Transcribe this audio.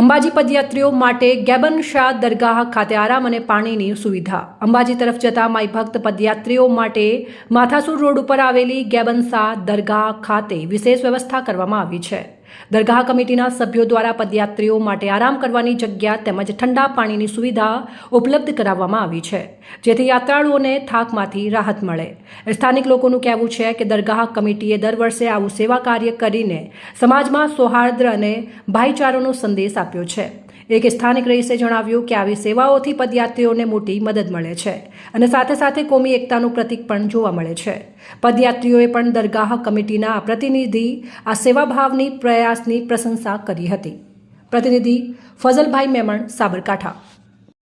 અંબાજી પદયાત્રીઓ માટે ગેબન શાહ દરગાહ ખાતે આરામ અને પાણીની સુવિધા. અંબાજી તરફ જતા માઈ ભક્ત પદયાત્રીઓ માટે માથાસુર રોડ ઉપર આવેલી ગેબન શાહ દરગાહ ખાતે વિશેષ વ્યવસ્થા કરવામાં આવી છે. દરગાહ કમિટીના સભ્યો દ્વારા પદયાત્રીઓ માટે આરામ કરવાની જગ્યા તેમજ ઠંડા પાણીની સુવિધા ઉપલબ્ધ કરાવવામાં આવી છે, જેથી યાત્રાળુઓને થાકમાંથી રાહત મળે. સ્થાનિક લોકોનું કહેવું છે કે દરગાહ કમિટીએ દર વર્ષે આવું સેવા કાર્ય કરીને સમાજમાં સૌહાર્દ અને ભાઈચારોનો સંદેશ આપ્યો છે. એક સ્થાનિક રહીશે જણાવ્યું કે આવી સેવાઓથી પદયાત્રીઓને મોટી મદદ મળે છે અને સાથે સાથે કોમી એકતાનું પ્રતીક પણ જોવા મળે છે. પદયાત્રીઓએ પણ દરગાહ કમિટીના પ્રતિનિધિ આ સેવાભાવની, પ્રયાસની પ્રશંસા કરી હતી. પ્રતિનિધિ ફઝલભાઈ મેમણ, સાબરકાંઠા.